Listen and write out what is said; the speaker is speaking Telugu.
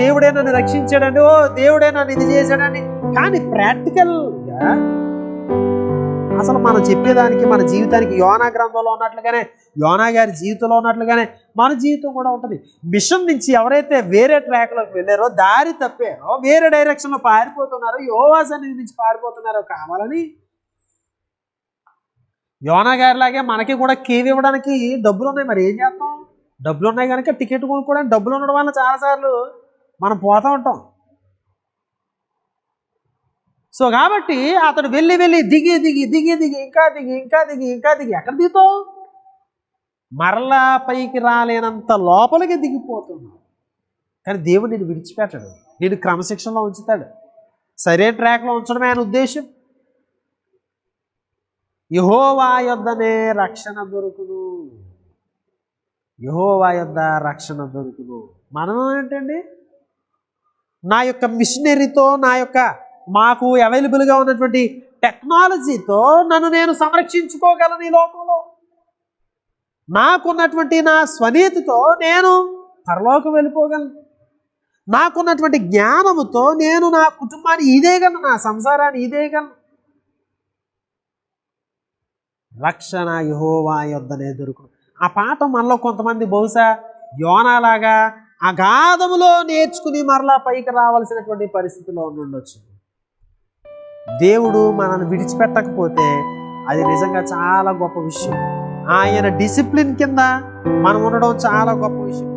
దేవుడే నన్ను రక్షించాడని ఓ దేవుడే నన్ను ఇది చేశాడని. కానీ ప్రాక్టికల్గా అసలు మనం చెప్పేదానికి మన జీవితానికి యోనా గ్రంథంలో ఉన్నట్లుగానే యోనా గారి జీవితంలో ఉన్నట్లుగానే మన జీవితం కూడా ఉంటుంది. మిషన్ నుంచి ఎవరైతే వేరే ట్రాక్లోకి వెళ్ళారో దారి తప్పారో వేరే డైరెక్షన్లో పారిపోతున్నారో యోవాస్ అనేది నుంచి పారిపోతున్నారో కావాలని యోనా గారిలాగే మనకి కూడా కేవ్ ఇవ్వడానికి డబ్బులు ఉన్నాయి. మరి ఏం చేస్తాం? డబ్బులు ఉన్నాయి కనుక టికెట్ కొనుక్కోవడానికి డబ్బులు ఉండడం వల్ల చాలాసార్లు మనం పోతూ ఉంటాం. సో కాబట్టి అతడు వెళ్ళి వెళ్ళి దిగి దిగి దిగి దిగి ఇంకా దిగి ఇంకా దిగి ఇంకా దిగి ఎక్కడ దిగుతావు? మరలా పైకి రాలేనంత లోపలికి దిగిపోతున్నావు కానీ దేవుడు నేను విడిచిపెట్టడు. నేను క్రమశిక్షణలో ఉంచుతాడు. సరే ట్రాక్లో ఉంచడమే ఆయన ఉద్దేశం. యహోవా యొద్దనే రక్షణ దొరుకును. యహోవా యొద్ద రక్షణ దొరుకును. మనం ఏంటండి నా యొక్క మిషనరీతో నా యొక్క మాకు అవైలబుల్గా ఉన్నటువంటి టెక్నాలజీతో నన్ను నేను సంరక్షించుకోగలను ఈ లోకంలో. నాకున్నటువంటి నా స్వనీతితో నేను పరలోకం వెళ్ళిపోగలను. నాకున్నటువంటి జ్ఞానముతో నేను నా కుటుంబాన్ని ఇదేగలను నా సంసారాన్ని ఇదేగలను. రక్షణ యహోవా యొద్దనే దొరుకును. ఆ పాట మనలో కొంతమంది బహుశా యోనాలాగా అగాధములో నేర్చుకుని మరలా పైకి రావాల్సినటువంటి పరిస్థితిలో ఉండొచ్చు దేవుడు మనల్ని విడిచిపెట్టకపోతే అది నిజంగా చాలా గొప్ప విషయం. ఆయన డిసిప్లిన్ కింద మనం ఉండడం చాలా గొప్ప విషయం.